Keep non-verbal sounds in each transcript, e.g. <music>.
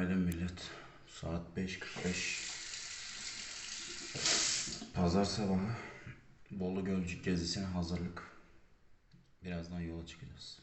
Günaydın millet. Saat 5.45. Pazar sabahı Bolu Gölcük gezisine hazırlık. Birazdan yola çıkacağız.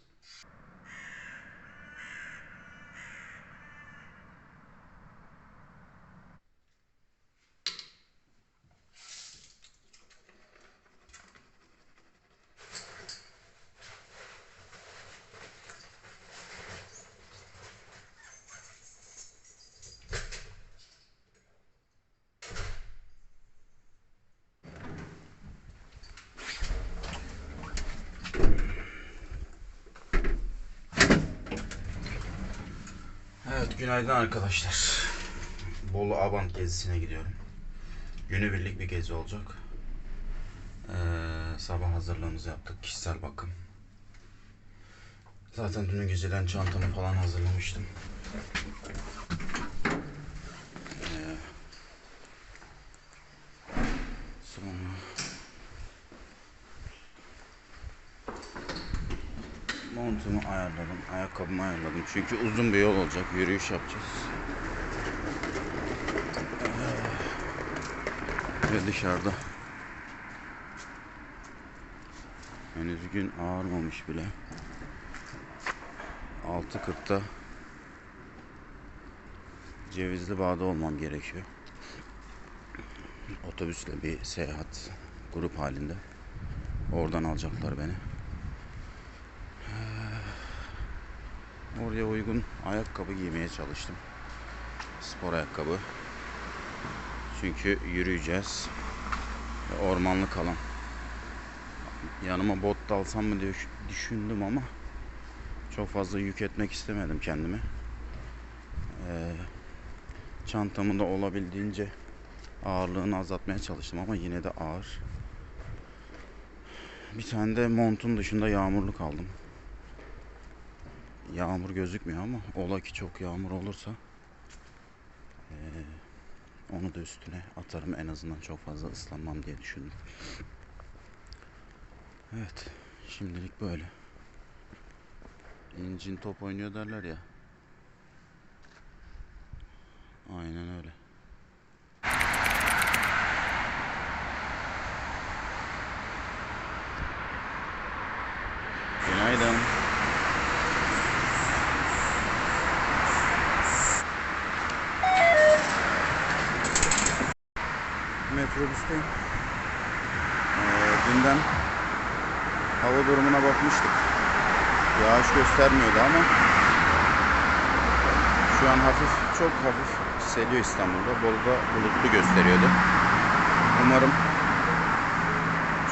Evet günaydın arkadaşlar. Bolu Abant gezisine gidiyorum. Günübirlik bir gezi olacak. Ee, sabah hazırlığımızı yaptık. Kişisel bakım. Zaten dün geceden çantamı falan hazırlamıştım. Ee, sonra montumu ayarladım, ayakkabımı ayarladım. Çünkü uzun bir yol olacak, yürüyüş yapacağız. Ee, Ve dışarıda henüz gün ağarmamış bile. 6.40'da Cevizli Bağ'da olmam gerekiyor. Otobüsle bir seyahat grup halinde. Oradan alacaklar beni. Oraya uygun ayakkabı giymeye çalıştım. Spor ayakkabı. Çünkü yürüyeceğiz. Ormanlık alan. Yanıma bot da alsam mı diye düşündüm ama çok fazla yük etmek istemedim kendimi. Ee, çantamı da olabildiğince ağırlığını azaltmaya çalıştım ama yine de ağır. Bir tane de montun dışında yağmurluk aldım. Yağmur gözükmüyor ama ola ki çok yağmur olursa eee, onu da üstüne atarım en azından çok fazla ıslanmam diye düşündüm. Evet şimdilik böyle. İncin top oynuyor derler ya. Aynen öyle. Günaydın. Metrobüsteyim. Ee, dünden hava durumuna bakmıştık. Yağış göstermiyordu ama şu an hafif, çok hafif seliyor İstanbul'da. Bolu'da bulutlu gösteriyordu. Umarım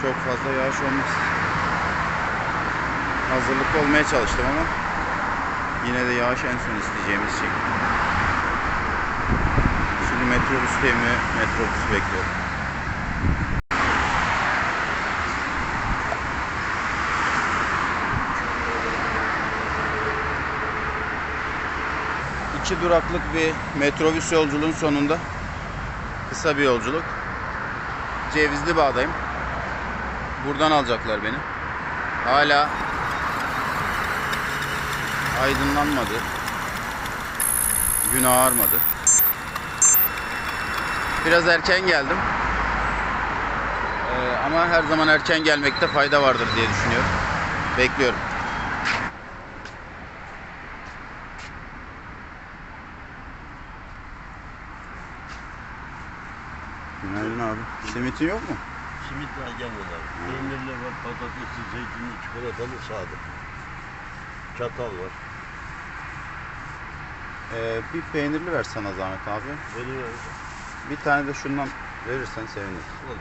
çok fazla yağış olmaz. Hazırlıklı olmaya çalıştım ama yine de yağış en son isteyeceğimiz şey. Şimdi metrobüsteyim ve metrobüsü bekliyorum. İki duraklık bir metrobüs yolculuğun sonunda kısa bir yolculuk. Cevizli Bağ'dayım. Buradan alacaklar beni. Hala aydınlanmadı. Gün ağarmadı. Biraz erken geldim. Ee, ama her zaman erken gelmekte fayda vardır diye düşünüyorum. Bekliyorum. Günaydın abi. Simitin yok mu? Simit var gelmeden. Peynirli var, patatesli, zeytinli, çikolatalı, sade. Çatal var. Ee, bir peynirli ver sana zahmet abi. Veriyor. Bir tane de şundan verirsen sevinirim. Olur.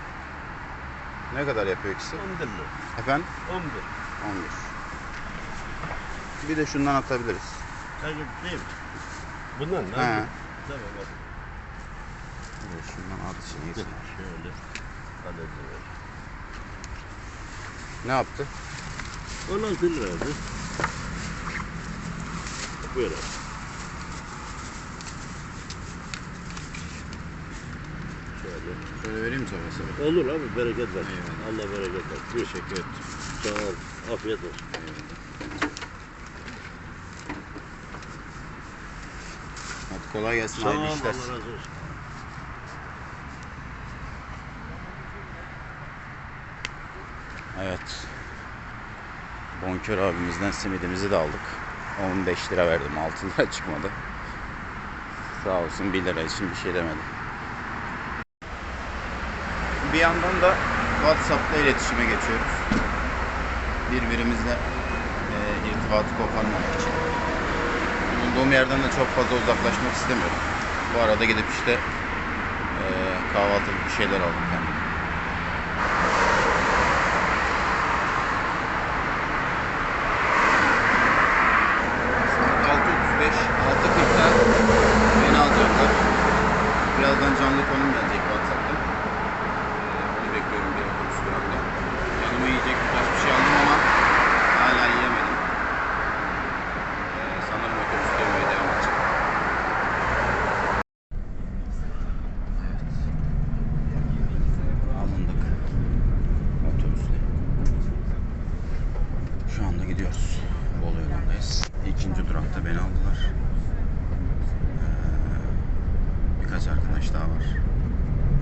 Ne kadar yapıyor ikisi? 11 lira. Efendim? 11. 11. Bir de şundan atabiliriz. Kaygı değil mi? Bundan ne? He. Tamam hadi. De şundan at şeyi. Şöyle. Kaleci ver. Ne yaptı? 16 liraydı. Buyur abi. Şöyle. Şöyle vereyim mi sana? sana? Olur abi bereket ver. Eyvallah. Allah bereket ver. Teşekkür ederim. Sağ ol. Afiyet olsun. Hadi Kolay gelsin. Sağ ol, Allah razı olsun. Evet. Bonkör abimizden simidimizi de aldık. 15 lira verdim. 6 lira çıkmadı. Sağ olsun 1 lira için bir şey demedi. Bir yandan da WhatsApp'ta iletişime geçiyoruz. Birbirimizle e, irtibatı koparmamak için. Bulunduğum yerden de çok fazla uzaklaşmak istemiyorum. Bu arada gidip işte e, kahvaltılık bir şeyler aldım kendime. Saat 6.35, 6.40'da beni alacaklar. Birazdan canlı konum gelecek WhatsApp'tan. Ee, onu bekliyorum bir otobüs durağında. Yanıma yiyecek birkaç bir şey aldım ama hala yiyemedim. Ee, sanırım otobüste yemeye devam edeceğim. Evet. Alındık. Otobüsle. Şu anda gidiyoruz. Bolu yolundayız. İkinci durakta beni aldılar. Ee, birkaç arkadaş daha var.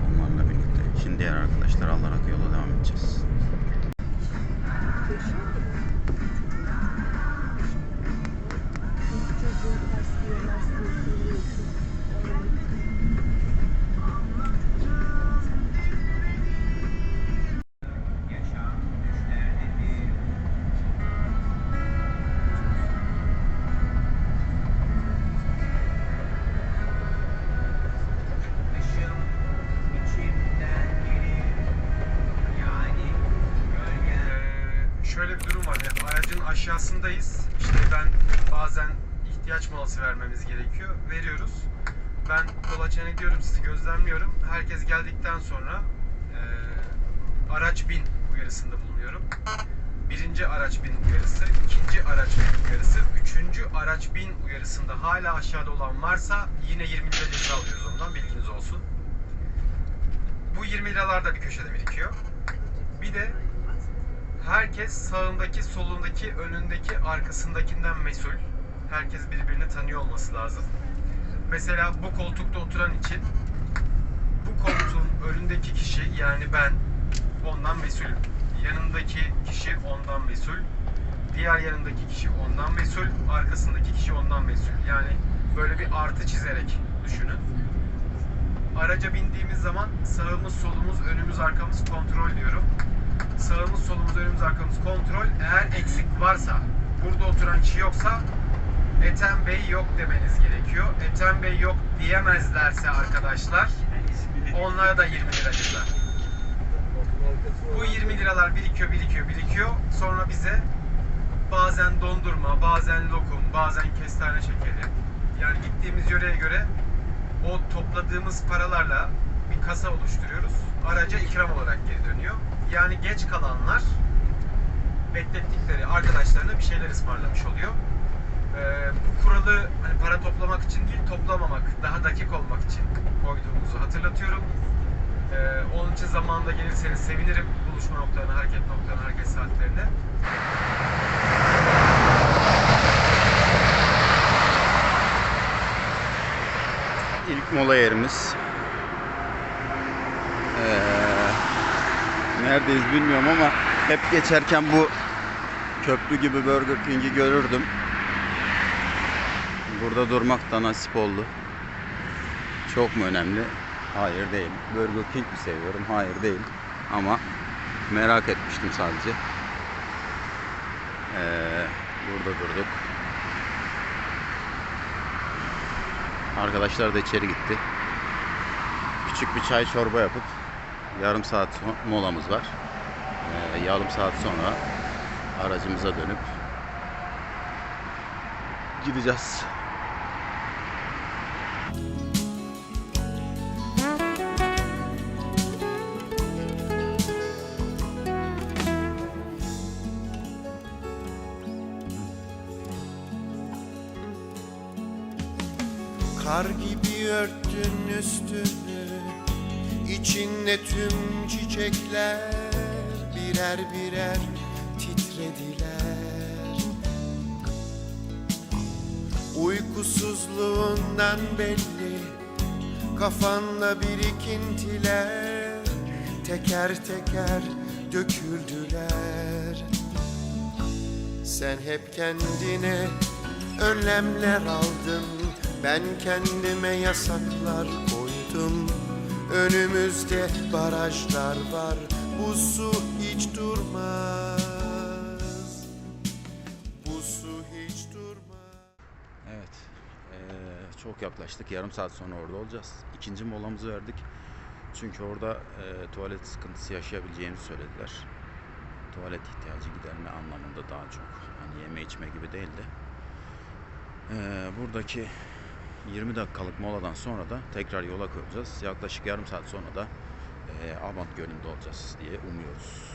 Onlarla birlikte. Şimdi diğer arkadaşlar alarak yola devam edeceğiz. Aşağısındayız. İşte ben bazen ihtiyaç molası vermemiz gerekiyor. Veriyoruz. Ben kolaçan ediyorum sizi gözlemliyorum. Herkes geldikten sonra e, araç bin uyarısında bulunuyorum. Birinci araç bin uyarısı, ikinci araç bin uyarısı, üçüncü araç bin uyarısında hala aşağıda olan varsa yine 20 lira ceza alıyoruz ondan bilginiz olsun. Bu 20 liralar da bir köşede birikiyor. Bir de herkes sağındaki, solundaki, önündeki, arkasındakinden mesul. Herkes birbirini tanıyor olması lazım. Mesela bu koltukta oturan için bu koltuğun önündeki kişi yani ben ondan mesulüm. Yanındaki kişi ondan mesul. Diğer yanındaki kişi ondan mesul. Arkasındaki kişi ondan mesul. Yani böyle bir artı çizerek düşünün. Araca bindiğimiz zaman sağımız, solumuz, önümüz, arkamız kontrol diyorum sağımız önümüz arkamız kontrol. Eğer eksik varsa burada oturan kişi yoksa Ethem Bey yok demeniz gerekiyor. Ethem Bey yok diyemezlerse arkadaşlar onlara da 20 lira ceza. Bu 20 liralar birikiyor, birikiyor, birikiyor. Sonra bize bazen dondurma, bazen lokum, bazen kestane şekeri. Yani gittiğimiz yöreye göre o topladığımız paralarla bir kasa oluşturuyoruz. Araca ikram olarak geri dönüyor. Yani geç kalanlar beklettikleri arkadaşlarına bir şeyler ısmarlamış oluyor. Ee, bu kuralı hani para toplamak için değil toplamamak, daha dakik olmak için koyduğumuzu hatırlatıyorum. Ee, onun için zamanında gelirseniz sevinirim buluşma noktalarına, hareket noktalarına, hareket saatlerine. İlk mola yerimiz. Ee, neredeyiz bilmiyorum ama hep geçerken bu köprü gibi Burger King'i görürdüm. Burada durmak da nasip oldu. Çok mu önemli? Hayır değil. Burger King mi seviyorum? Hayır değil. Ama merak etmiştim sadece. Ee, burada durduk. Arkadaşlar da içeri gitti. Küçük bir çay çorba yapıp yarım saat molamız var. Ee, yarım saat sonra aracımıza dönüp gideceğiz. Kar gibi örttün üstünü İçinde tüm çiçekler Birer birer titrediler Uykusuzluğundan belli Kafanda birikintiler. Teker teker döküldüler. Sen hep kendine önlemler aldın. Ben kendime yasaklar koydum. Önümüzde barajlar var. Bu su hiç durmaz çok yaklaştık. Yarım saat sonra orada olacağız. İkinci molamızı verdik. Çünkü orada eee, tuvalet sıkıntısı yaşayabileceğimizi söylediler. Tuvalet ihtiyacı giderme anlamında daha çok. Hani yeme içme gibi değil de. Eee, buradaki 20 dakikalık moladan sonra da tekrar yola koyacağız. Yaklaşık yarım saat sonra da eee Abant Gölü'nde olacağız diye umuyoruz.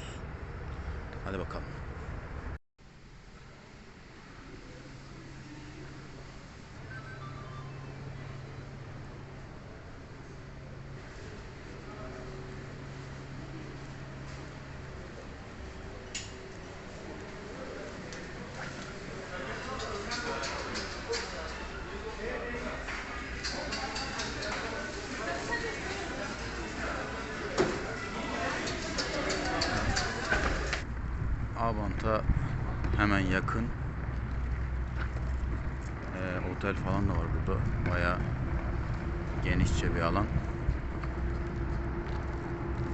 Hadi bakalım. Abant'a hemen yakın Ee, otel falan da var burada. Baya genişçe bir alan.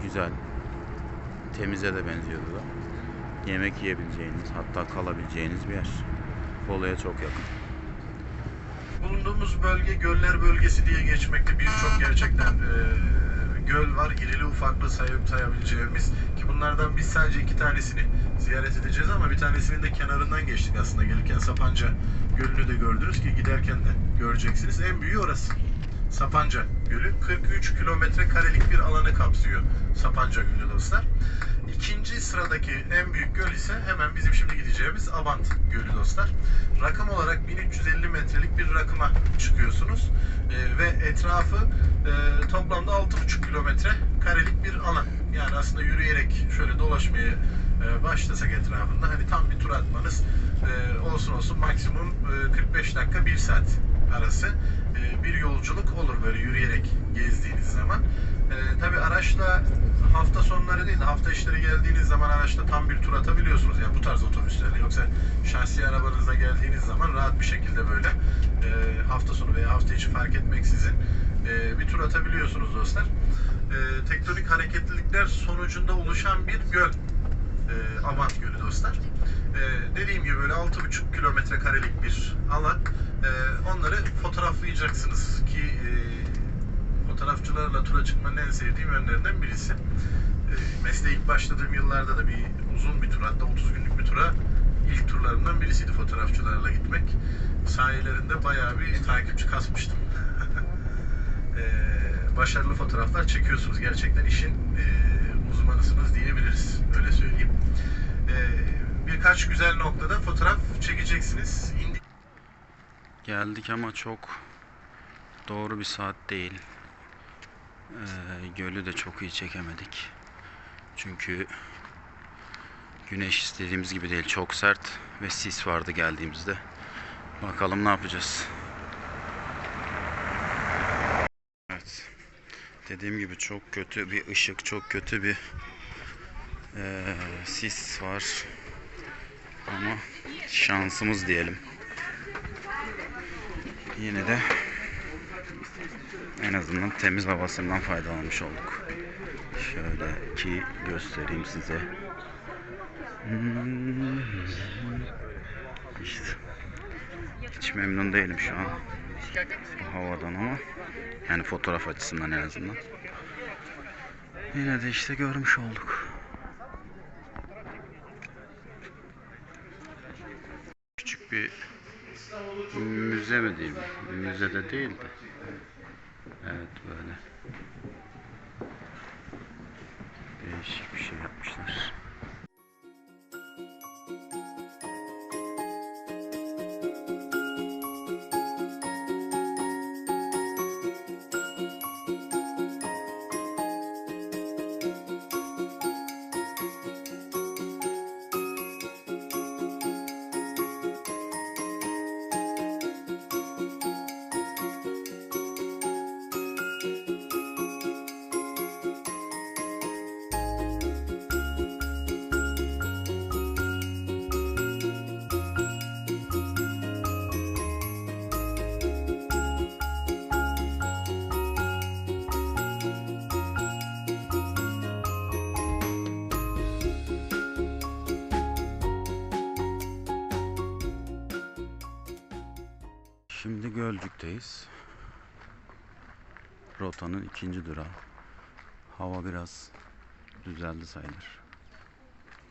Güzel. Temize de benziyordu da. Yemek yiyebileceğiniz, hatta kalabileceğiniz bir yer. Bolu'ya çok yakın. Bulunduğumuz bölge göller bölgesi diye geçmekte birçok gerçekten e, var. İrili ufaklı sayıp sayabileceğimiz ki bunlardan biz sadece iki tanesini ziyaret edeceğiz ama bir tanesinin de kenarından geçtik aslında. Gelirken Sapanca Gölü'nü de gördünüz ki giderken de göreceksiniz. En büyüğü orası. Sapanca Gölü 43 kilometre karelik bir alanı kapsıyor Sapanca Gölü dostlar. İkinci sıradaki en büyük göl ise hemen bizim şimdi gideceğimiz Abant Gölü dostlar. Rakım olarak 1350 metrelik bir rakıma çıkıyorsunuz Ee, ve etrafı e, toplamda 6,5 kilometre karelik bir alan. Yani aslında yürüyerek şöyle dolaşmaya e, başlasak etrafında hani tam bir tur atmanız e, olsun olsun maksimum e, 45 dakika 1 saat arası e, bir yolculuk olur böyle yürüyerek gezdiğiniz zaman. E, Tabi araçla hafta sonları değil de hafta işleri geldiğiniz zaman araçla tam bir tur atabiliyorsunuz yani bu tarz otobüslerle. Yoksa şahsi arabanızla geldiğiniz zaman rahat bir şekilde böyle e, hafta sonu veya hafta içi fark etmeksizin e, bir tur atabiliyorsunuz dostlar. E, tektonik hareketlilikler sonucunda oluşan bir göl. E, Abant Gölü dostlar. E, dediğim gibi böyle 6,5 kilometre karelik bir alan. E, onları fotoğraflayacaksınız ki e, fotoğrafçılarla tura çıkmanın en sevdiğim yönlerinden birisi. E, mesleğe ilk başladığım yıllarda da bir uzun bir tur hatta 30 günlük bir tura ilk turlarımdan birisiydi fotoğrafçılarla gitmek. Sayelerinde bayağı bir takipçi kasmıştım. <laughs> E, başarılı fotoğraflar çekiyorsunuz. Gerçekten işin e, uzmanısınız diyebiliriz. Öyle söyleyeyim. E, birkaç güzel noktada fotoğraf çekeceksiniz. İndi- Geldik ama çok doğru bir saat değil. Ee, gölü de çok iyi çekemedik. Çünkü güneş istediğimiz gibi değil. Çok sert ve sis vardı geldiğimizde. Bakalım ne yapacağız. Evet. Dediğim gibi çok kötü bir ışık, çok kötü bir eee, sis var. Ama şansımız diyelim. Yine de en azından temiz havasından faydalanmış olduk. Şöyle ki göstereyim size. Hmm. İşte. Hiç memnun değilim şu an bu havadan ama yani fotoğraf açısından en azından. Yine de işte görmüş olduk. Küçük bir müze mi diyeyim? Müze de değil de. Evet böyle. Değişik bir şey yapmışlar. Gölcük'teyiz. Rotanın ikinci durağı. Hava biraz düzeldi sayılır.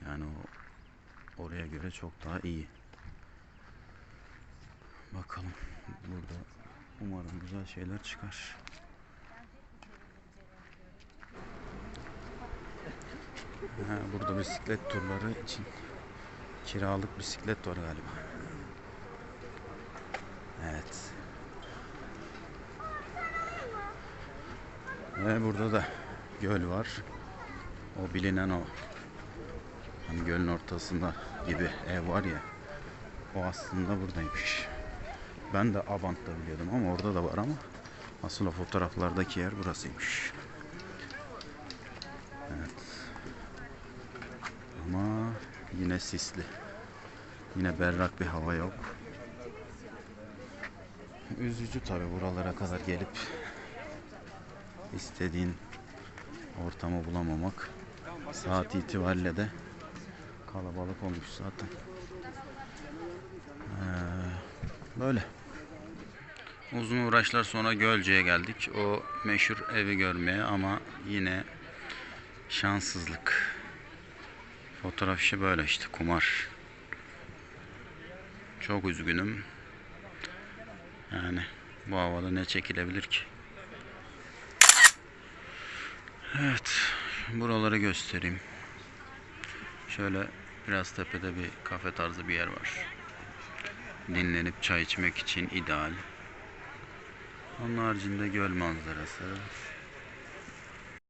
Yani o oraya göre çok daha iyi. Bakalım burada umarım güzel şeyler çıkar. Ha, burada bisiklet turları için kiralık bisiklet var galiba. Evet. Ve burada da göl var. O bilinen o hani gölün ortasında gibi ev var ya. O aslında buradaymış. Ben de Abant'ta biliyordum ama orada da var ama asıl fotoğraflardaki yer burasıymış. Evet. Ama yine sisli. Yine berrak bir hava yok. Üzücü tabi buralara kadar gelip istediğin ortamı bulamamak. Saat itibariyle de kalabalık olmuş zaten. Ee, böyle. Uzun uğraşlar sonra Gölce'ye geldik. O meşhur evi görmeye ama yine şanssızlık. Fotoğraf işi böyle işte kumar. Çok üzgünüm. Yani bu havada ne çekilebilir ki? Evet. Buraları göstereyim. Şöyle biraz tepede bir kafe tarzı bir yer var. Dinlenip çay içmek için ideal. Onun haricinde göl manzarası.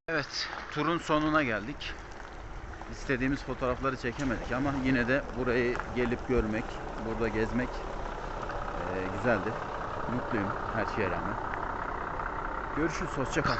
Evet, turun sonuna geldik. İstediğimiz fotoğrafları çekemedik ama yine de burayı gelip görmek, burada gezmek eee, güzeldi. Mutluyum her şeye rağmen. Görüşürüz, hoşça kal.